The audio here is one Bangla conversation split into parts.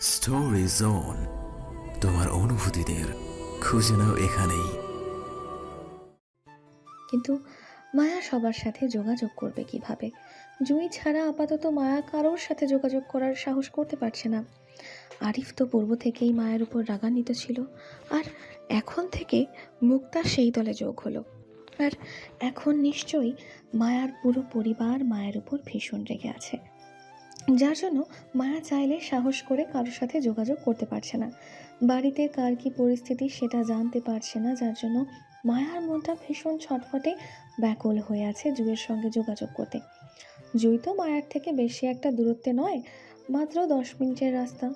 স্টোরি জোন তোমার অনুভূতিদের খুঁজে নাও এখানেই। কিন্তু মায়া সবার সাথে যোগাযোগ করবে কীভাবে? জুই ছাড়া আপাতত মায়া কারোর সাথে যোগাযোগ করার সাহস করতে পারছে না। আরিফ তো পূর্ব থেকেই মায়ের উপর রাগান্বিত ছিল। আর এখন থেকে মুক্তা সেই দলে যোগ হলো। আর এখন নিশ্চয়ই মায়ার পুরো পরিবার মায়ের উপর ভীষণ রেগে আছে। যার জন্য মায়া চাইলে সাহস করে কারোর সাথে যোগাযোগ করতে পারছে না। বাড়িতে কার কি পরিস্থিতি সেটা জানতে পারছে না, যার জন্য মায়ার মনটা ভীষণ ছটফটে ব্যাকুল হয়ে আছে জুইয়ের সঙ্গে যোগাযোগ করতে। জুই তো মায়ার থেকে বেশি একটা দূরত্বে নয়, মাত্র দশ মিনিটের রাস্তা।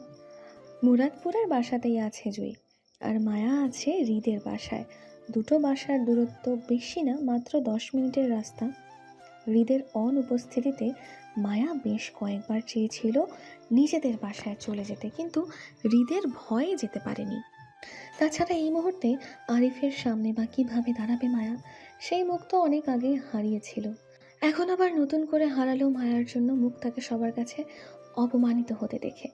মুরাদপুরের বাসাতেই আছে জুই, আর মায়া আছে হৃদের বাসায়। দুটো বাসার দূরত্ব বেশি না, মাত্র দশ মিনিটের রাস্তা। হৃদের অনুপস্থিতিতে মায়া বেশ কয়েকবার চেয়েছিল নিজেদের বাসায় চলে যেতে, কিন্তু হৃদের ভয়ে যেতে পারেনি। তাছাড়া এই মুহূর্তে আরিফের সামনে বা কীভাবে দাঁড়াবে মায়া, সেই মুখ তো অনেক আগে হারিয়েছিল। এখন আবার নতুন করে হারালো মায়ার জন্য মুখ তাকে সবার কাছে অপমানিত হতে দেখে।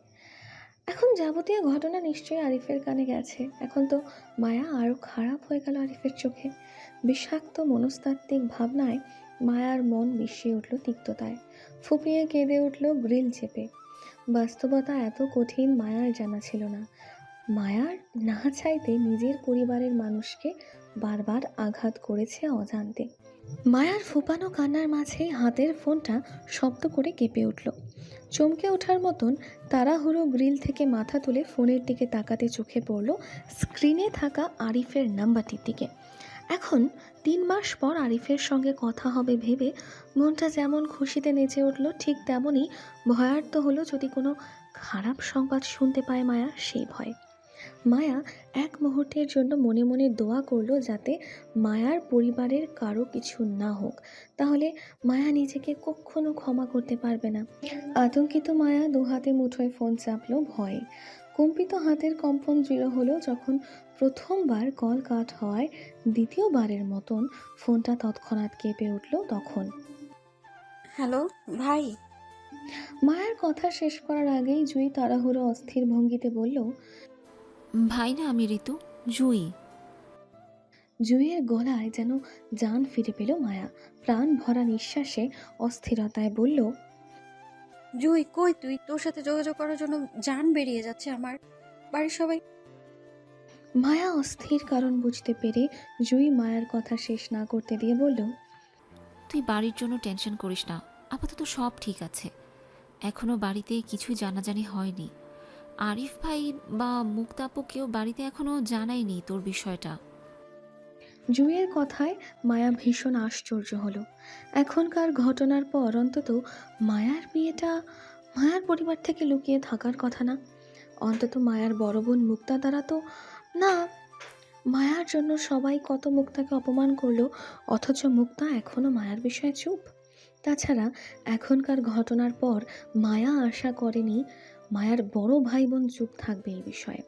এখন যাবতীয় ঘটনা নিশ্চয়ই আরিফের কানে গেছে। এখন তো মায়া আরও খারাপ হয়ে গেল আরিফের চোখে। বিষাক্ত মনস্তাত্ত্বিক ভাবনায় মায়ার মন মিশিয়ে উঠল তিক্ততায়। ফুপিয়ে কেঁদে উঠল গ্রিল চেপে। বাস্তবতা এত কঠিন মায়ার জানা ছিল না। মায়ার না চাইতে নিজের পরিবারের মানুষকে বারবার আঘাত করেছে অজান্তে। মায়ার ফুপানো কান্নার মাঝে হাতের ফোনটা শব্দ করে কেঁপে উঠল। চমকে ওঠার মতন তাড়াহুড়ো গ্রিল থেকে মাথা তুলে ফোনের দিকে তাকাতে চোখে পড়ল স্ক্রিনে থাকা আরিফের নাম্বারটির দিকে। এখন তিন মাস পর আরিফের সঙ্গে কথা হবে ভেবে মনটা যেমন খুশিতে নেচে উঠল, ঠিক তেমনই ভয়ার্ত হলো যদি কোনো খারাপ সংবাদ শুনতে পায় মায়া, সেই ভয়। মায়া এক মুহূর্তের জন্য মনে মনে দোয়া করল যাতে মায়ার পরিবারের কারও কিছু না হোক। তাহলে মায়া নিজেকে কখনো ক্ষমা করতে পারবে না। আতঙ্কিত মায়া দু হাতে মুঠোয় ফোন চাপলো ভয়ে। কম্পিত হাতের কম্পন দৃঢ় হলো যখন প্রথমবার কল কাট হওয়ায় দ্বিতীয়বারের মতন ফোনটা তৎক্ষণাৎ কেঁপে উঠল তখন। হ্যালো ভাই। মায়ের কথা শেষ করার আগেই জুই তাড়াহুড়ো অস্থির ভঙ্গিতে বলল ভাই না আমি ঋতু জুই। জুইয়ের গলায় যেন জান ফিরে পেল মায়া। প্রাণ ভরা নিঃশ্বাসে অস্থিরতায় বলল জুই কই তুই? তোর সাথে যোগাযোগ করার জন্য জান বেরিয়ে যাচ্ছে আমার বাড়ির সবাই। মায়া অস্থির কারণ বুঝতে পেরে জুই মায়ার কথা শেষ না করতে দিয়ে বলল তুই বাড়ির জন্য টেনশন করিস না আপাতত সব ঠিক আছে। এখনও বাড়িতে কিছুই জানাজানি হয়নি। আরিফ ভাই বা মুক্তাপু কেউ বাড়িতে এখনও জানায়নি তোর বিষয়টা। জুইয়ের কথায় মায়া ভীষণ আশ্চর্য হলো। এখনকার ঘটনার পর অন্তত মায়ার বিয়েটা মায়ার পরিবার থেকে লুকিয়ে থাকার কথা না। অন্তত মায়ার বড় বোন মুক্তা দ্বারা তো না, মায়ার জন্য সবাই কত মুক্তাকে অপমান করল, অথচ মুক্তা এখনও মায়ার বিষয়ে চুপ। তাছাড়া এখনকার ঘটনার পর মায়া আশা করেনি, মায়ার বড় ভাই বোন চুপ থাকবে এই বিষয়ে।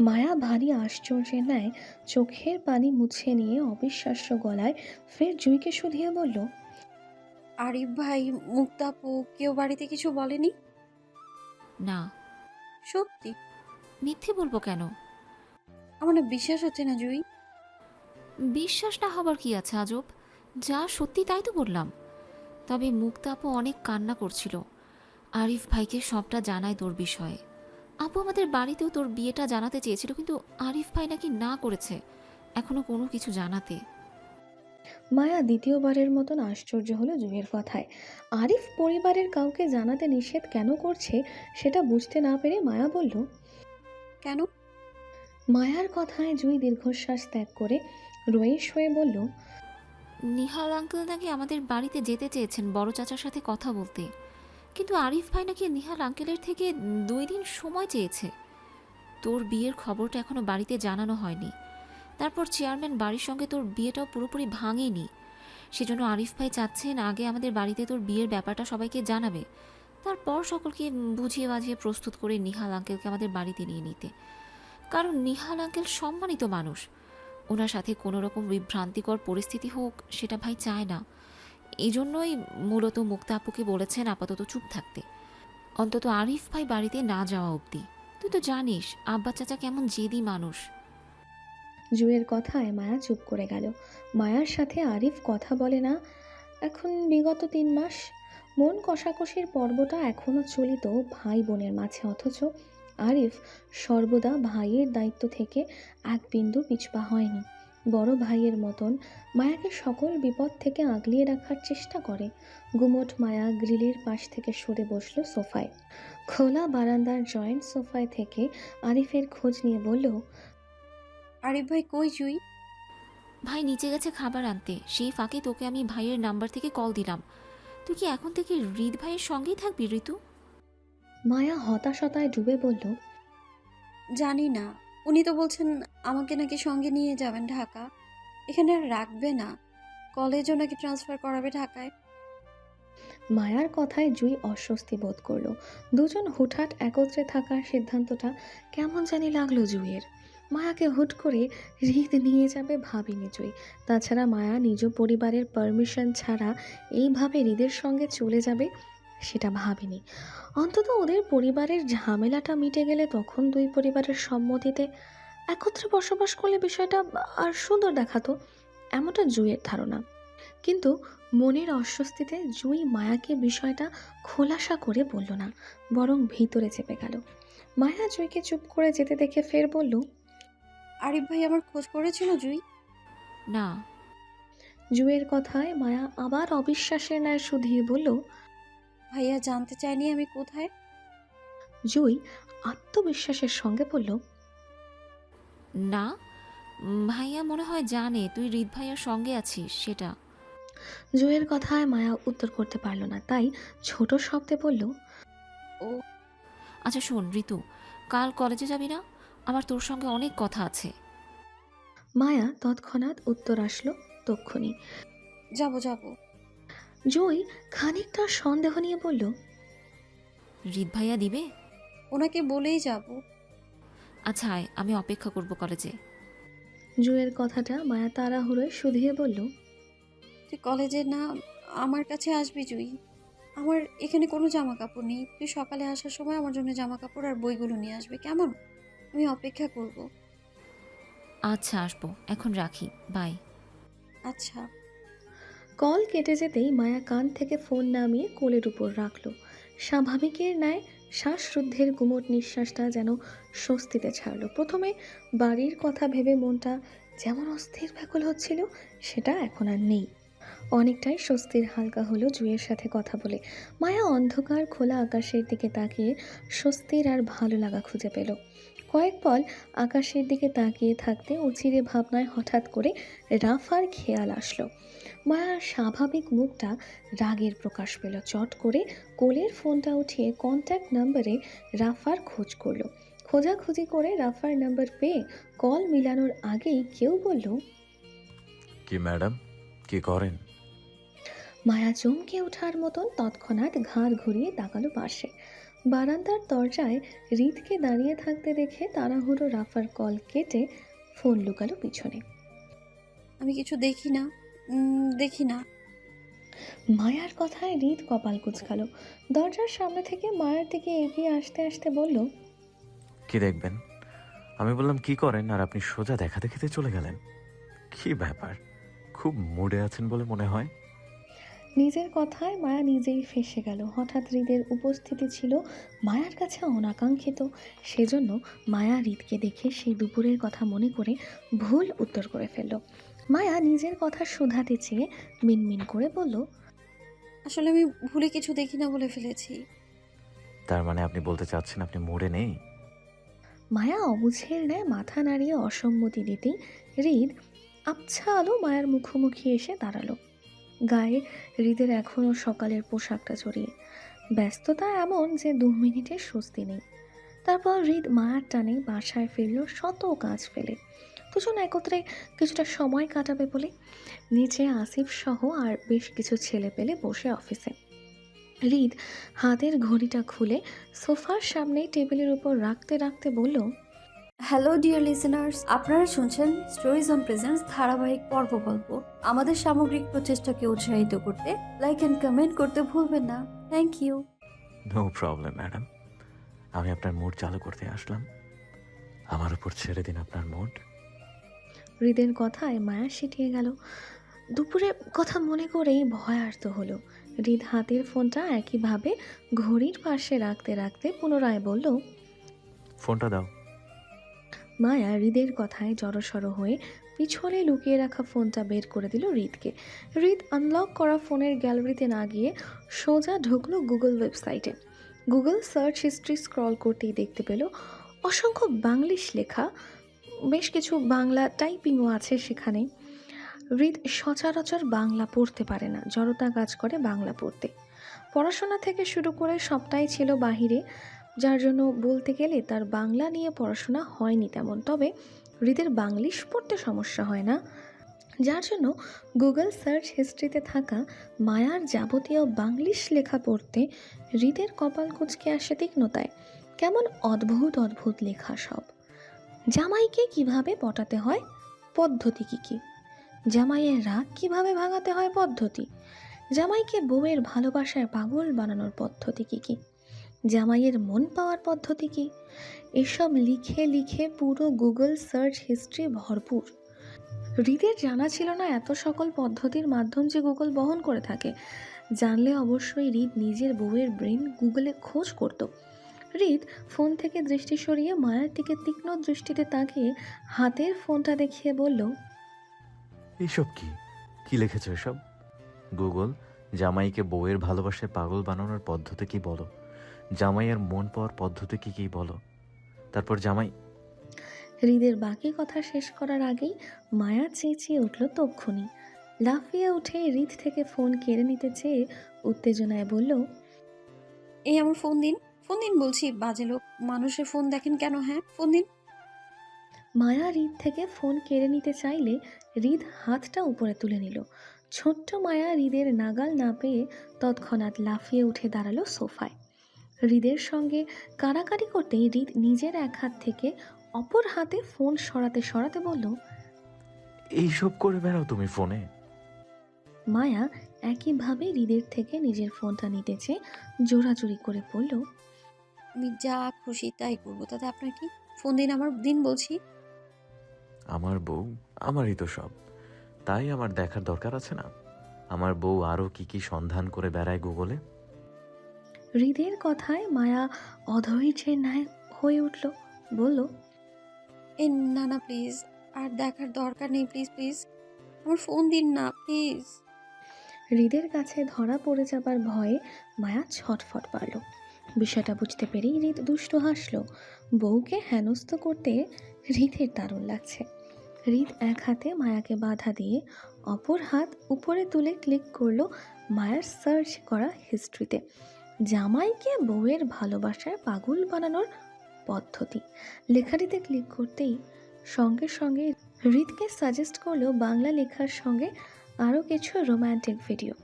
মায়া ভারী আশ্চর্যের ন্যায় চোখের পানি মুছে নিয়ে অবিশ্বাস্য গলায় ফের জুইকে শুধিয়ে বলল আরিফ ভাই মুক্তাপু কেউ বাড়িতে কিছু বলেনি? না। সত্যি? মিথ্যে বলব কেন? আমার না বিশ্বাস হচ্ছে না জুই। বিশ্বাস না হবার কি আছে আজব? যা সত্যি তাই তো বললাম। তবে মুক্তাপু অনেক কান্না করছিল। আরিফ ভাইকে সবটা জানায় তোর বিষয়ে। আপু আমাদের বাড়িতেও তোর বিয়েটা জানাতে চেয়েছিল কিন্তু আরিফ ভাই নাকি না করেছে। এখনও কোনো কিছু জানাতে। মায়া দ্বিতীয়বারের মতন আশ্চর্য হলো জুইয়ের কথায়। আরিফ পরিবারের কাউকে জানাতে নিষেধ কেন করছে সেটা বুঝতে না পেরে মায়া বলল কেন? মায়ার কথায় জুই দীর্ঘশ্বাস ত্যাগ করে রয়েশ হয়ে বলল নিহাল আঙ্কেল নাকি আমাদের বাড়িতে যেতে চেয়েছেন বড় চাচার সাথে কথা বলতে। কিন্তু আরিফ ভাই নাকি নিহাল আঙ্কেলের থেকে দুই দিন সময় চেয়েছে। তোর বিয়ের খবরটা এখনও বাড়িতে জানানো হয়নি। তারপর চেয়ারম্যান বাড়ির সঙ্গে তোর বিয়েটাও পুরোপুরি ভাঙেনি। সেজন্য আরিফ ভাই চাচ্ছেন আগে আমাদের বাড়িতে তোর বিয়ের ব্যাপারটা সবাইকে জানাবে। তারপর সকলকে বুঝিয়ে বাজিয়ে প্রস্তুত করে নিহাল আঙ্কেলকে আমাদের বাড়িতে নিয়ে নিতে। কারণ নিহাল আঙ্কেল সম্মানিত মানুষ। ওনার সাথে কোনো রকম বিভ্রান্তিকর পরিস্থিতি হোক, সেটা ভাই চায় না। এই জন্যই মূলত মুক্তা আপুকে বলেছেন আপাতত চুপ থাকতে। অন্তত আরিফ ভাই বাড়িতে না যাওয়া অবধি। তুই তো জানিস, আব্বা চাচা কেমন জেদি মানুষ। জুয়ের কথায় মায়া চুপ করে গেল। মায়ার সাথে আরিফ কথা বলে না, এখন বিগত তিন মাস মন কষাকষির পর্বটা এখনও চলিত ভাই বোনের মাঝে, অথচ আরিফ সর্বদা ভাইয়ের দায়িত্ব থেকে এক বিন্দু পিছপা হয়নি। বড় ভাইয়ের মতন মায়াকে সকল বিপদ থেকে আগলিয়ে রাখার চেষ্টা করে। গুমট মায়া গ্রিলের পাশ থেকে সরে বসল সোফায়। খোলা বারান্দার জয়েন্ট সোফায় থেকে আরিফের খোঁজ নিয়ে বলল আরিফ ভাই কই জুই? ভাই নিচে গেছে খাবার আনতে। সেই ফাঁকে তোকে আমি ভাইয়ের নাম্বার থেকে কল দিলাম। তুই কি এখন থেকে হৃদ ভাইয়ের সঙ্গেই থাকবি ঋতু? মায়া হতাশতায় ডুবে বলল জানি না। উনি তো বলছেন আমাকে নাকি সঙ্গে নিয়ে যাবেন ঢাকা। এখানে আর রাখবে না। কলেজও নাকি ট্রান্সফার করাবে ঢাকায়। মায়ার কথায় জুই অস্বস্তি বোধ করল। দুজন হুটহাট একত্রে থাকার সিদ্ধান্তটা কেমন জানি লাগল জুইয়ের। মায়াকে হুট করে হৃদ নিয়ে যাবে ভাবিনি জুই। তাছাড়া মায়া নিজ পরিবারের পারমিশন ছাড়া এইভাবে হৃদের সঙ্গে চলে যাবে সেটা ভাবিনি। অন্তত ওদের পরিবারের ঝামেলাটা মিটে গেলে তখন দুই পরিবারের সম্মতিতে একত্রে বসবাস করলে বিষয়টা আর সুন্দর দেখাতো এমনটা জুইয়ের ধারণা। কিন্তু মনের অস্বস্তিতে জুই মায়াকে বিষয়টা খোলাসা করে বলল না বরং ভিতরে চেপে গেল। মায়া জুইকে চুপ করে যেতে দেখে ফের বলল আরিফ ভাই আমার খোঁজ করেছিল জুই? না। জুয়ের কথায় মায়া আবার অবিশ্বাসের ন্যায় শুধিয়ে বলল ভাইয়া জানতে চাইনি আমি কোথায়। জুই আত্মবিশ্বাসের সঙ্গে বলল না ভাইয়া মনে হয় জানে তুই হৃদ ভাইয়ার সঙ্গে আছিস সেটা। জুয়ের কথায় মায়া উত্তর করতে পারল না তাই ছোট শব্দে বলল ও। আচ্ছা শোন ঋতু কাল কলেজে যাবি না? আমার তোর সঙ্গে অনেক কথা আছে। মায়া তৎক্ষণাৎ উত্তর আসলো তক্ষুনি। যাব যাব। জুই খানিকটা সন্দেহ নিয়ে বলল হৃদ ভাইয়া দিবে? ওনাকে বলেই যাব। আচ্ছা আয় আমি অপেক্ষা করব কলেজে। জুয়ের কথাটা মায়া তাড়াহুড়োয় শুধিয়ে বলল তুই কলেজে না আমার কাছে আসবি জুই। আমার এখানে কোনো জামা কাপড় নেই। তুই সকালে আসার সময় আমার জন্য জামা কাপড় আর বইগুলো নিয়ে আসবে কেমন? আমি অপেক্ষা করব। আচ্ছা আসব। এখন রাখি। বাই। আচ্ছা। কল কেটে যেতেই মায়া কান থেকে ফোন নামিয়ে কোলের উপর রাখল। স্বাভাবিকের ন্যায় শ্বাসরুদ্ধের গুমট নিঃশ্বাসটা যেন স্বস্তিতে ছাড়লো। প্রথমে বাড়ির কথা ভেবে মনটা যেমন অস্থির ব্যাকুল হচ্ছিল, সেটা এখন আর নেই। অনেকটাই স্বস্তির হালকা হলো জুয়ের সাথে কথা বলে। মায়া অন্ধকার খোলা আকাশের দিকে তাকিয়ে স্বস্তির আর ভালো লাগা খুঁজে পেল। কয়েক পল আকাশের দিকে তাকিয়ে থাকতে অচিরে ভাবনায় হঠাৎ করে রাফার খেয়াল আসলো। মায়ার স্বাভাবিক মুখটা রাগের প্রকাশ পেল। চট করে কোলের ফোনটা উঠিয়ে কন্ট্যাক্ট নাম্বারে রাফার খোঁজ করল। খোঁজাখুঁজি করে রাফার নাম্বার পেয়ে কল মিলানোর আগেই কেউ বলল কি ম্যাডাম? কি করেন? মায়া চমকে ওঠার মতন তৎক্ষণাৎ ঘাড় ঘুরিয়ে তাকালো পাশে। বারান্দার দরজায় হৃদকে দাঁড়িয়ে থাকতে দেখে তাড়াহুড়ো রাফার কল কেটে ফোন লুকালো পিছনে। আমি কিছু দেখি না। দেখি না। মায়ার কথায় হৃদ কপাল কুচকালো। দরজার সামনে থেকে মায়ের দিকে এগিয়ে আসতে আসতে বলল কি দেখবেন? আমি বললাম কি করেন? আর আপনি সোজা দেখা দেখিতে চলে গেলেন। কি ব্যাপার? খুব মুডে আছেন বলে মনে হয়। নিজের কথায় মায়া নিজেই ফেসে গেল। হঠাৎ হৃদের উপস্থিতি ছিল মায়ার কাছে অনাকাঙ্ক্ষিত। সেজন্য মায়া হৃদকে দেখে সেই দুপুরের কথা মনে করে ভুল উত্তর করে ফেলল। মায়া নিজের কথা শোধাতে চেয়ে মিনমিন করে বলল আসলে আমি ভুলে কিছু দেখি না বলে ফেলেছি। তার মানে আপনি বলতে চাচ্ছেন আপনি মুডে নেই? মায়া অবুঝের ন্যায় মাথা নাড়িয়ে অসম্মতি দিতেই হৃদ আবছা আলো মায়ার মুখোমুখি এসে দাঁড়াল। গায়ে হৃদের এখনও সকালের পোশাকটা জড়িয়ে। ব্যস্ততা এমন যে দু মিনিটের স্বস্তি নেই। তারপর হৃদ মায়ার টানে বাসায় ফিরল শত কাজ ফেলে। দুজন একত্রে কিছুটা সময় কাটাবে বলে নিচে আসিফ সহ আর বেশ কিছু ছেলে পেলে বসে অফিসে। হৃদ হাতের ঘড়িটা খুলে সোফার সামনে টেবিলের উপর রাখতে রাখতে বলল হ্যালো ডিয়ার লিসেনার্স আপনারা শুনছেন স্টোরিজ অন প্রেজেন্স ধারাবাহিক পর্ব গল্প। আমাদের সামগ্রিক প্রচেষ্টাকে উৎসাহিত করতে লাইক অ্যান্ড কমেন্ট করতে ভুলবেন না। Thank you no problem madam আমি আপনার মুড চালু করতে আসলাম। আমার উপর ছেড়ে দিন আপনার মুড। হৃদের কথায় মায়া সিটিয়ে গেল। দুপুরে কথা মনে করেই ভয়ার্ত হলো। হৃদ হাতের ফোনটা একইভাবে ঘড়ির পাশে রাখতে রাখতে পুনরায় বলল ফোনটা দাও। মায়া হৃদের কথায় জড়সড় হয়ে পিছনে লুকিয়ে রাখা ফোনটা বের করে দিল হৃদকে। হৃদ আনলক করা ফোনের গ্যালারিতে না গিয়ে সোজা ঢুকলো গুগল ওয়েবসাইটে। গুগল সার্চ হিস্ট্রি স্ক্রল করতেই দেখতে পেল অসংখ্য বাংলিশ লেখা বেশ কিছু বাংলা টাইপিংও আছে সেখানে। হৃদ সচরাচর বাংলা পড়তে পারে না, জড়তা কাজ করে বাংলা পড়তে। পড়াশোনা থেকে শুরু করে সবটাই ছিল বাহিরে, যার জন্য বলতে গেলে তার বাংলা নিয়ে পড়াশোনা হয়নি তেমন। তবে হৃদের বাংলিশ পড়তে সমস্যা হয় না। যার জন্য গুগল সার্চ হিস্ট্রিতে থাকা মায়ার যাবতীয় বাংলিশ লেখা পড়তে হৃদের কপাল কুচকে আসে তীক্ষ্ণতায়। কেমন অদ্ভুত অদ্ভুত লেখা সব। জামাইকে কীভাবে পটাতে হয়? পদ্ধতি কী কী? জামাইয়ের রাগ কীভাবে ভাঙাতে হয় পদ্ধতি? জামাইকে বউয়ের ভালোবাসার পাগল বানানোর পদ্ধতি কী কী? জামাইয়ের মন পাওয়ার পদ্ধতি কী? এসব লিখে লিখে পুরো গুগল সার্চ হিস্ট্রি ভরপুর। হৃদের জানা ছিল না এত সকল পদ্ধতির মাধ্যম যে গুগল বহন করে থাকে। জানলে অবশ্যই হৃদ নিজের বউয়ের ব্রেন গুগলে খোঁজ করত। হৃদ ফোন থেকে দৃষ্টি সরিয়ে মায়ের দিকে তীক্ষ্ণ দৃষ্টিতে তাকিয়ে হাতের ফোনটা দেখিয়ে বলল এসব কি? কি লিখেছ এসব? গুগল জামাইকে বউয়ের ভালোবাসায় পাগল বানানোর পদ্ধতি কি বলো? জামাইয়ের মন পাওয়ার পদ্ধতি কি কি বলো? তারপর জামাই হৃদের বাকি কথা শেষ করার আগেই মায়া চেঁচিয়ে উঠল তক্ষুনি। লাফিয়ে উঠে হৃদ থেকে ফোন কেড়ে নিতে চেয়ে উত্তেজনায় বলল এই আমার ফোন দিন। ফোন দিন বলছি বাজে লোক। মানুষের ফোন দেখেন কেন হ্যাঁ? ফোন দিন মায়া হৃদ থেকে ফোন কেড়ে নিতে চাইলে হৃদ হাতটা উপরে তুলে নিল। ছোট্ট মায়া হৃদের নাগাল না পেয়ে তৎক্ষণাৎ লাফিয়ে উঠে দাঁড়াল সোফায়। হৃদের সঙ্গে কাড়াকাড়ি করতেই হৃদ নিজের এক হাত থেকে অপর হাতে ফোন সরাতে সরাতে বলল এইসব করে বেড়াও তুমি ফোনে? মায়া একইভাবে হৃদের থেকে নিজের ফোনটা নিতে চেয়ে জোরাজুরি করে বলল আমি যা খুশি তাই করব। তাতে আপনার কি ফোন দিন? আমার দিন বলছি। আমার বউ আমারই তো সব। তাই আমার দেখার দরকার আছে না? আমার বউ আরও কি কি সন্ধান করে বেড়ায় গুগলে? হৃদের কথায় মায়া অধৈর্যের ন্যায় হয়ে উঠল। বলল এ না না প্লিজ আর দেখার দরকার নেই প্লিজ প্লিজ আমার ফোন দিন না প্লিজ হৃদের কাছে ধরা পড়ে যাবার ভয়ে মায়া ছটফট পারল। বিষয়টা বুঝতে পেরেই হৃদ দুষ্ট হাসল। বউকে হেনস্থ করতে হৃদের দারুণ লাগছে। হৃদ এক হাতে মায়াকে বাধা দিয়ে অপর হাত উপরে তুলে ক্লিক করল মায়ার সার্চ করা হিস্ট্রিতে। জামাইকে বউয়ের ভালোবাসায় পাগল বানানোর পদ্ধতি। লেখাটিতে ক্লিক করতেই সঙ্গে সঙ্গে হৃদকে সাজেস্ট করল বাংলা লেখার সঙ্গে আরও কিছু রোম্যান্টিক ভিডিও।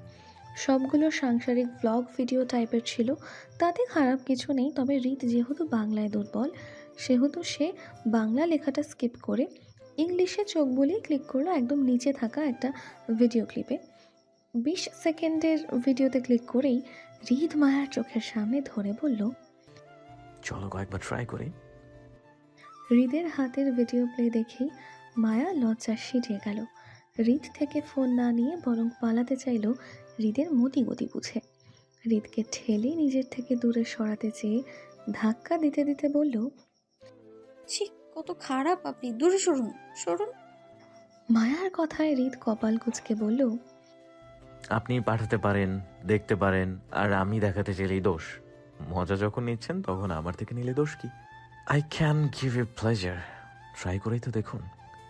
সবগুলো সাংসারিক ব্লগ ভিডিও টাইপের ছিল। তাতে খারাপ কিছু নেই তবে রীত যেহেতু বাংলায় দুর্বল সেহেতু সে বাংলা লেখাটা স্কিপ করে ইংলিশে চোখ বুলিয়ে ক্লিক করল একদম নিচে থাকা একটা ভিডিও ক্লিপে বিশ সেকেন্ডের ভিডিওতে ক্লিক করেই হৃদ মায়ার চোখের সামনে ধরে বলল চলো কয়েকবার ট্রাই করি। হৃদের হাতের ভিডিও প্লে দেখেই মায়া লজ্জা সিটিয়ে গেল। হৃদ থেকে ফোন না নিয়ে বরং পালাতে চাইল হৃদের মতি গতি বুঝে। হৃদকে ঠেলে নিজের থেকে দূরে সরাতে চেয়ে ধাক্কা দিতে দিতে বলল ছি কত খারাপ আপনি দূরে সরুন সরুন। মায়ার কথায় হৃদ কপাল কুচকে বলল আপনি পাঠাতে পারেন দেখতে পারেন আর আমি দেখাতে চাইলেই দোষ। মজা যখন নিচ্ছেন তখন আমার থেকে নিলে দোষ কি? I can give you pleasure try করেই তো দেখুন।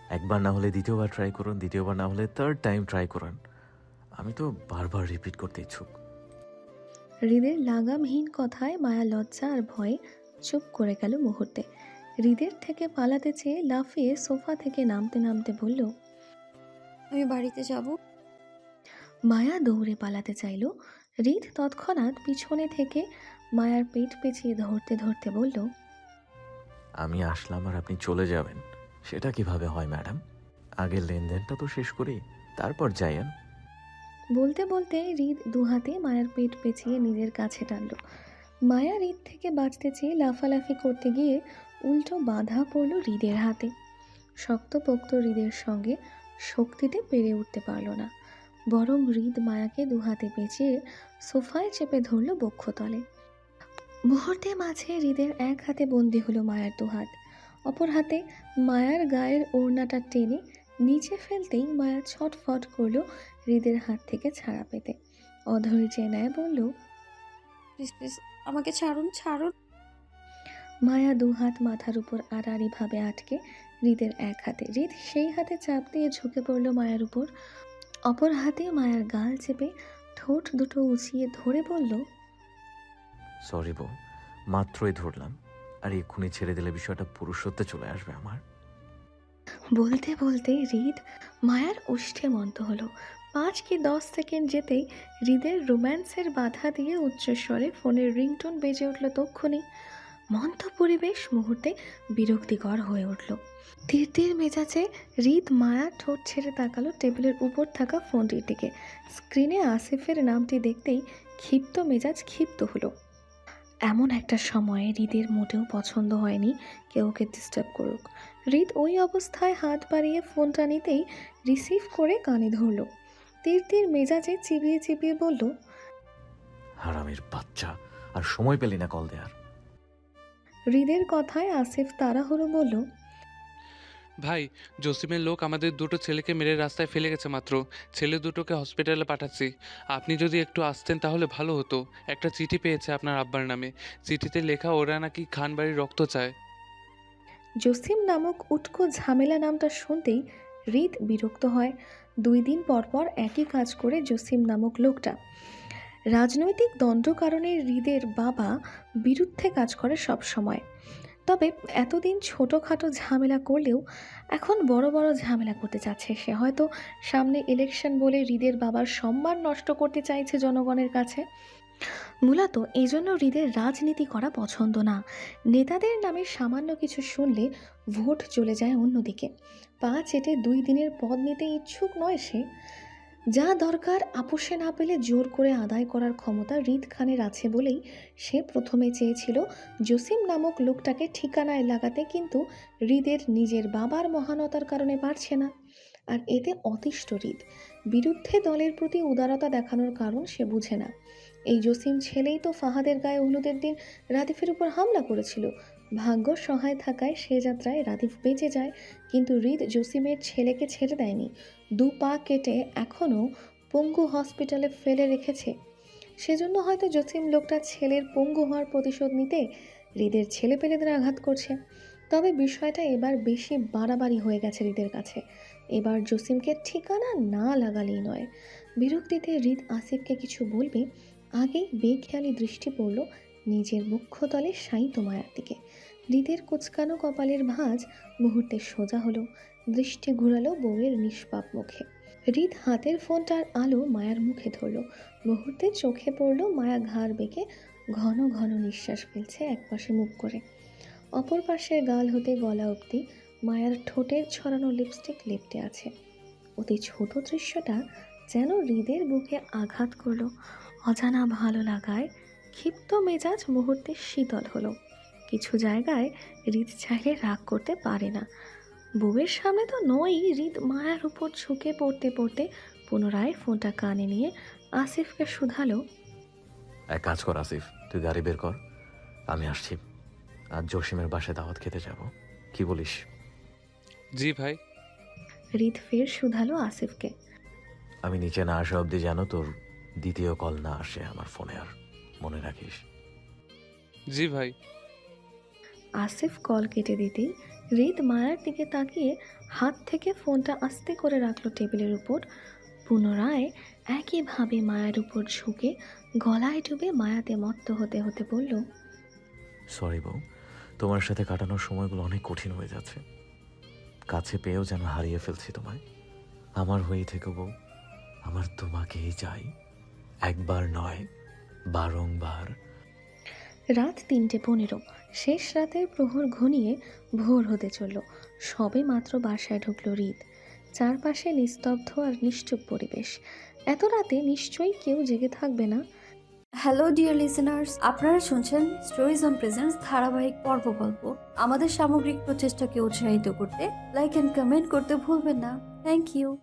একবার না হলে দ্বিতীয়বার ট্রাই করুন দ্বিতীয়বার না হলে থার্ড টাইম ট্রাই করুন। আমি তো বারবার রিপিট করতে ইচ্ছুক। হৃদের লাগামহীন কথায় মায়া লজ্জা আর ভয়ে চুপ করে গেল মুহূর্তে। হৃদের থেকে পালাতে চেয়ে লাফিয়ে সোফা থেকে নামতে নামতে বলল আমি বাড়িতে যাব। মায়া দৌড়ে পালাতে চাইল। হৃদ তৎক্ষণাৎ পিছনে থেকে মায়ার পেট পেঁচিয়ে ধরতে ধরতে বলল আমি আসলাম আর আপনি চলে যাবেন। সেটা কীভাবে হয় ম্যাডাম? আগে লেনদেনটা তো শেষ করি তারপর যাইয়েন। বলতে বলতে হৃদ দুহাতে মায়ের পেট পেঁচিয়ে নিজের কাছে টানল। মায়া হৃদ থেকে বাঁচতে চেয়ে লাফালাফি করতে গিয়ে উল্টো বাধা পড়ল হৃদের হাতে। শক্তপোক্ত হৃদের সঙ্গে শক্তিতে পেরে উঠতে পারল না। বরং হৃদ মায়াকে দু হাতে পেঁচিয়ে সোফায় চেপে ধরল বক্ষতলে। মুহূর্তে মাঝে হৃদের এক হাতে বন্দি হলো মায়ার দু হাত। অপর হাতে মায়ার গায়ের ওড়নাটা টেনে নিচে ফেলতেই মায়া ছটফট করল হৃদের হাত থেকে ছাড়া পেতে। অধৈর্যে নেয় বলল প্লিজ প্লিজ আমাকে ছাড়ুন ছাড়ুন। মায়া দু হাত মাথার উপর আড়াআড়িভাবে আটকে হৃদের এক হাতে। হৃদ সেই হাতে চাপ দিয়ে ঝুঁকে পড়ল মায়ার উপর। অপর হাতে মায়ার গাল চেপে ঠোঁট দুটো উঁচিয়ে ধরে বলল সরি বউ মাত্রই ধরলাম। আর এক্ষুনি ছেড়ে দিলে বিষয়টা পুরুষত্বে চলে আসবে আমার। বলতে বলতে হৃদ মায়ার উষ্ঠে মন্ত হলো। পাঁচ কি দশ সেকেন্ড যেতেই হৃদের রোম্যান্সের বাধা দিয়ে উচ্চস্বরে ফোনের রিংটোন বেজে উঠল তক্ষুনি। মন্ত পরিবেশ মুহূর্তে বিরক্তিকর হয়ে উঠল। তীর মেজাজে হৃদ মায়া ঠোঁট ছেড়ে তাকালো টেবিলের উপর থাকা ফোনটির দিকে। স্ক্রিনে আসিফের নামটি দেখতেই ক্ষিপ্ত মেজাজ ক্ষিপ্ত হলো। এমন একটা সময়ে হৃদের মোটেও পছন্দ হয়নি, কেউ ওকে ডিস্টার্ব করুক। হৃদ ওই অবস্থায় হাত বাড়িয়ে ফোনটা নিতেই রিসিভ করে কানে ধরল। তীর তীর মেজাজে চিবিয়ে চিবিয়ে বলল হারামের বাচ্চা আর সময় পেলি না কল দেয়ার। হৃদের কথায় আসিফ তাড়াহুড়ো বলল ভাই জসিমের লোক আমাদের দুটো ছেলেকে মেরে রাস্তায় ফেলে গেছে মাত্র। ছেলে দুটোকে হসপিটালে পাঠাচ্ছি। আপনি যদি একটু আসতেন তাহলে ভালো হতো। একটা চিঠি পেয়েছে আপনার আব্বার নামে। চিঠিতে লেখা ওরা নাকি খানবাড়ির রক্ত চায়। জসিম নামক উটকো ঝামেলা নামটা শুনতেই হৃদ বিরক্ত হয়। দুই দিন পর পর একই কাজ করে জসিম নামক লোকটা। রাজনৈতিক দ্বন্দ্ব কারণে হৃদের বাবা বিরুদ্ধে কাজ করে সব সময়। তবে এতদিন ছোটোখাটো ঝামেলা করলেও এখন বড় বড় ঝামেলা করতে চাচ্ছে সে। হয়তো সামনে ইলেকশন বলে হৃদের বাবার সম্মান নষ্ট করতে চাইছে জনগণের কাছে। মূলত এই জন্য হৃদের রাজনীতি করা পছন্দ না। নেতাদের নামে সামান্য কিছু শুনলে ভোট চলে যায় অন্যদিকে। পা চেটে দুই দিনের পদ নিতে ইচ্ছুক নয় সে। যা দরকার আপোষে না পেলে জোর করে আদায় করার ক্ষমতা হৃদ খানের আছে বলেই সে প্রথমে চেয়েছিল। জসিম নামক লোকটাকে ঠিকানায় লাগাতে কিন্তু হৃদের নিজের বাবার মহানতার কারণে পারছে না। আর এতে অতিষ্ঠ হৃদ। বিরুদ্ধে দলের প্রতি উদারতা দেখানোর কারণ সে বুঝে না। এই জসিম ছেলেই তো ফাহাদের গায়ে হলুদের দিন রাদিফের উপর হামলা করেছিল। ভাগ্য সহায় থাকায় সে যাত্রায় রাদিফ বেঁচে যায়, কিন্তু হৃদ জসিমের ছেলেকে ছেড়ে দেয়নি। দু পা কেটে এখনও পঙ্গু হসপিটালে ফেলে রেখেছে। সেজন্য হয়তো জসিম লোকটা ছেলের পঙ্গু হওয়ার প্রতিশোধ নিতে হৃদের ছেলে পেলেদের আঘাত করছে। তবে বিষয়টা এবার বেশি বাড়াবাড়ি হয়ে গেছে হৃদের কাছে। এবার জসিমকে ঠিকানা না লাগালেই নয়। বিরক্তিতে হৃদ আসিফকে কিছু বলবে আগেই বেখেয়ালি দৃষ্টি পড়ল নিজের বক্ষতলে শায়িত মায়ার দিকে। হৃদের কুচকানো কপালের ভাঁজ মুহূর্তে সোজা হলো, দৃষ্টি ঘুরালো বউয়ের নিষ্পাপ মুখে। হৃদ হাতের ফোনটার আলো মায়ার মুখে ধরলো, মুহূর্তে চোখে পড়ল মায়া ঘাড় বেঁকে ঘন ঘন নিঃশ্বাস ফেলছে একপাশে মুখ করে। অপর পাশের গাল হতে গলা অবধি মায়ার ঠোঁটের ছড়ানো লিপস্টিক লেপটে আছে। অতি ছোট দৃশ্যটা যেন হৃদের বুকে আঘাত করল। অজানা ভালো লাগায় ক্ষিপ্ত মেজাজ মুহূর্তে শীতল হলো। কিছু জায়গায় হৃদ চাইলে রাগ করতে পারে না। বউয়ের সামনে তো নয়ই হৃদ মায়ার উপর ঝুঁকে পড়তে পড়তে পুনরায় ফোনটা কানে নিয়ে আসিফকে শুধালো এক কাজ কর আসিফ তুই গাড়ি বের কর আমি আসছি। আর জসিমের বাসায় দাওয়াত খেতে যাব। কি বলিস? জি ভাই। হৃদ ফের শুধালো আসিফকে। আমি নিচে না আসা অবধি জানো তোর দ্বিতীয় কল না আসে আমার ফোনে আর মনে রাখিস। জি ভাই। আসিফ কল কেটে দিতেই হৃদ মায়ার দিকে তাকিয়ে হাত থেকে ফোনটা আস্তে করে রাখল টেবিলের উপর। পুনরায় একইভাবে মায়ার উপর ঝুঁকে গলায় ডুবে মায়াতে মত্ত হতে হতে বলল সরি বউ তোমার সাথে কাটানোর সময়গুলো অনেক কঠিন হয়ে যাচ্ছে। কাছে পেয়েও যেন হারিয়ে ফেলছি তোমায়। আমার হয়েই থেকে বউ আমার তোমাকেই চাই। একবার নয় বারংবার। রাত তিনটে পনেরো। শেষ রাতের প্রহর ঘনিয়ে ভোর হতে চলল। সবে মাত্র বাসায় ঢুকলো হৃদ। চারপাশে নিস্তব্ধ আর নিশ্চুপ পরিবেশ। এত রাতে নিশ্চয়ই কেউ জেগে থাকবে না? হ্যালো ডিয়ার লিসেনার্স আপনারা শুনছেন স্টোরিজ অন প্রেজেন্স ধারাবাহিক পর্ব গল্প। আমাদের সামগ্রিক প্রচেষ্টাকে উৎসাহিত করতে লাইক অ্যান্ড কমেন্ট করতে ভুলবেন না। Thank you